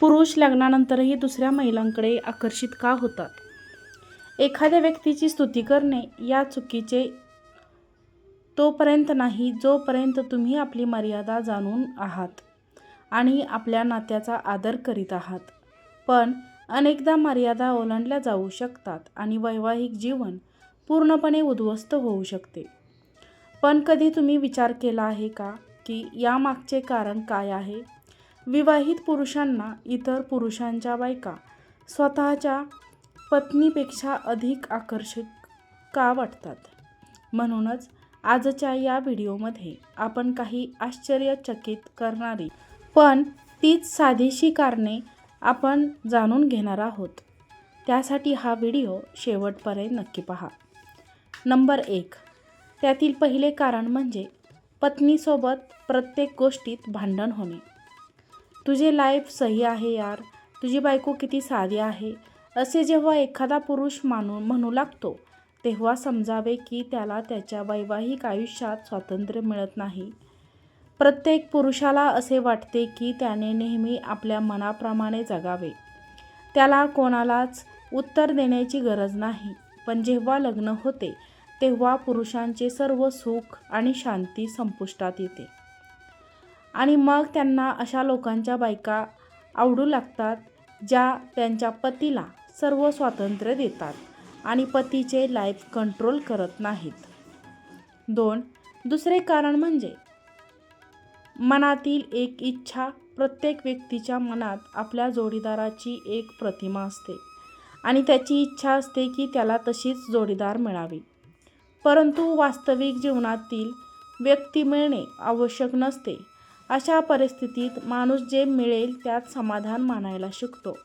पुरुष लग्नानंतरही दुसऱ्या महिलांकडे आकर्षित का होतात? एखाद्या व्यक्तीची स्तुती करणे या चुकीचे तोपर्यंत नाही जोपर्यंत तुम्ही आपली मर्यादा जाणून आहात आणि आपल्या नात्याचा आदर करीत आहात. पण अनेकदा मर्यादा ओलांडल्या जाऊ शकतात आणि वैवाहिक जीवन पूर्णपणे उद्ध्वस्त होऊ शकते. पण कधी तुम्ही विचार केला आहे का की यामागचे कारण काय आहे? विवाहित पुरुषांना इतर पुरुषांच्या बायका स्वतःच्या पत्नीपेक्षा अधिक आकर्षक का वाटतात? म्हणूनच आजच्या या व्हिडिओमध्ये आपण काही आश्चर्यचकित करणारी पण तीच साधीशी कारणे आपण जाणून घेणार आहोत. त्यासाठी हा व्हिडिओ शेवटपर्यंत नक्की पहा. नंबर एक. त्यातील पहिले कारण म्हणजे पत्नीसोबत प्रत्येक गोष्टीत भांडण होणे. तुझे लाईफ सही आहे यार. तुझी बायको किती साधी आहे. असे जेव्हा एखादा पुरुष मानू म्हणू लागतो तेव्हा समजावे की त्याला त्याच्या वैवाहिक आयुष्यात स्वातंत्र्य मिळत नाही. प्रत्येक पुरुषाला असे वाटते की त्याने नेहमी आपल्या मनाप्रमाणे जगावे. त्याला कोणालाच उत्तर देण्याची गरज नाही. पण जेव्हा लग्न होते तेव्हा पुरुषांचे सर्व सुख आणि शांती संपुष्टात येते. आणि मग त्यांना अशा लोकांच्या बायका आवडू लागतात ज्या त्यांच्या पतीला सर्व स्वातंत्र्य देतात आणि पतीचे लाईफ कंट्रोल करत नाहीत. दोन दुसरे कारण म्हणजे मनातील एक इच्छा प्रत्येक व्यक्तीच्या मनात आपल्या जोडीदाराची एक प्रतिमा असते आणि त्याची इच्छा असते की त्याला तशीच जोडीदार मिळावी. परंतु वास्तविक जीवनातील व्यक्ती मिळणे आवश्यक नसते. अशा परिस्थितीत माणूस जे मिळेल त्यात समाधान मानायला शिकतो.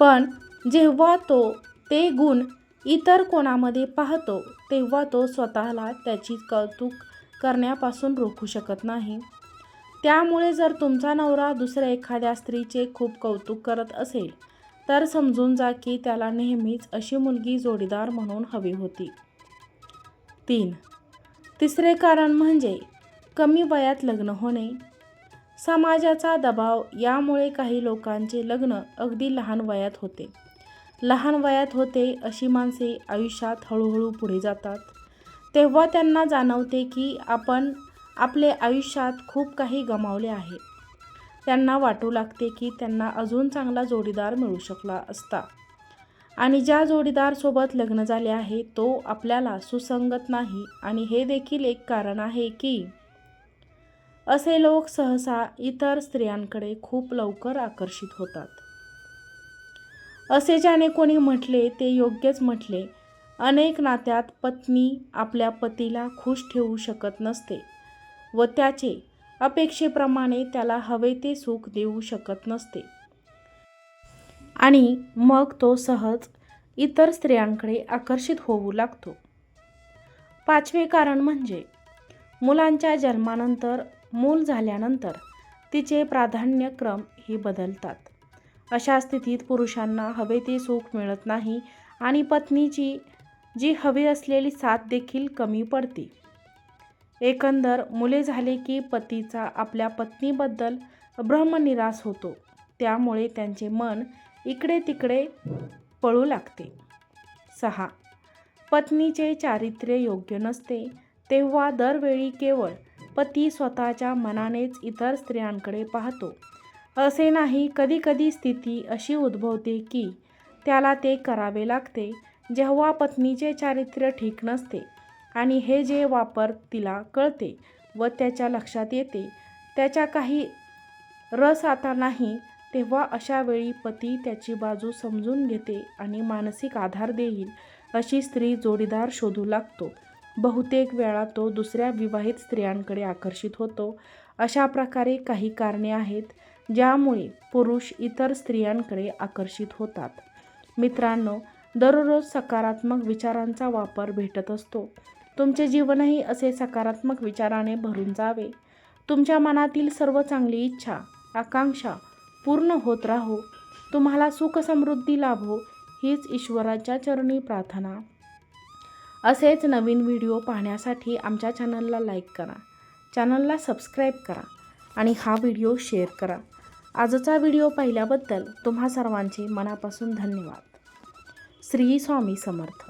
पण जेव्हा तो ते गुण इतर कोणामध्ये पाहतो तेव्हा तो स्वतःला त्याची कौतुक करण्यापासून रोखू शकत नाही. त्यामुळे जर तुमचा नवरा दुसऱ्या एखाद्या स्त्रीचे खूप कौतुक करत असेल तर समजून जा की त्याला नेहमीच अशी मुलगी जोडीदार म्हणून हवी होती. तीन. तिसरे कारण म्हणजे कमी वयात लग्न होणे. समाजाचा दबाव यामुळे काही लोकांचे लग्न अगदी लहान वयात होते. लहान वयात होते अशी माणसे आयुष्यात हळूहळू पुढे जातात. तेव्हा त्यांना जाणवते की आपण आपले आयुष्यात खूप काही गमावले आहे. त्यांना वाटू लागते की त्यांना अजून चांगला जोडीदार मिळू शकला असता. आणि ज्या जोडीदारसोबत लग्न झाले आहे तो आपल्याला सुसंगत नाही आणि हे देखील एक कारण आहे की असे लोक सहसा इतर स्त्रियांकडे खूप लवकर आकर्षित होतात. असे ज्याने कोणी म्हटले ते योग्यच म्हटले. अनेक नात्यात पत्नी आपल्या पतीला खुश ठेवू शकत नसते व त्याचे अपेक्षेप्रमाणे त्याला हवे ते सुख देऊ शकत नसते. आणि मग तो सहज इतर स्त्रियांकडे आकर्षित होऊ लागतो. पाचवे कारण म्हणजे मुलांच्या जन्मानंतर मूल झाल्यानंतर तिचे प्राधान्यक्रम ही बदलतात. अशा स्थितीत पुरुषांना हवे ते सुख मिळत नाही आणि पत्नीची जी हवी असलेली साथ देखील कमी पडते. एकंदर मुले झाले की पतीचा आपल्या पत्नीबद्दल ब्रह्मनिरास होतो. त्यामुळे त्यांचे मन इकडे तिकडे पळू लागते. सहा. पत्नीचे चारित्र्य योग्य नसते तेव्हा दरवेळी केवळ पती स्वतःच्या मनानेच इतर स्त्रियांकडे पाहतो. असे नाही कधीकधी स्थिती अशी उद्भवते की त्याला ते करावे लागते जेव्हा पत्नीचे चारित्र्य ठीक नसते आणि हे जे वापर तिला कळते व त्याच्या लक्षात येते त्याच्या काही रस आता नाही तेव्हा अशा वेळी पती त्याची बाजू समजून घेते आणि मानसिक आधार देईल अशी स्त्री जोडीदार शोधू लागतो. बहुतेक वेळा तो दुसऱ्या विवाहित स्त्रियांकडे आकर्षित होतो. अशा प्रकारे काही कारणे आहेत ज्यामुळे पुरुष इतर स्त्रियांकडे आकर्षित होतात. मित्रांनो दररोज सकारात्मक विचारांचा वापर भेटत असतो. तुमचे जीवनही असे सकारात्मक विचाराने भरून जावे. तुमच्या मनातील सर्व चांगली इच्छा आकांक्षा पूर्ण होत राहो. तुम्हाला सुख समृद्धी लाभो हीच ईश्वराच्या चरणी प्रार्थना. असेच नवीन व्हिडिओ पाहण्यासाठी आमच्या चॅनलला लाईक करा. चॅनलला सबस्क्राईब करा आणि हा व्हिडिओ शेअर करा. आजचा व्हिडिओ पाहिल्याबद्दल तुम्हा सर्वांचे मनापासून धन्यवाद. श्री स्वामी समर्थ.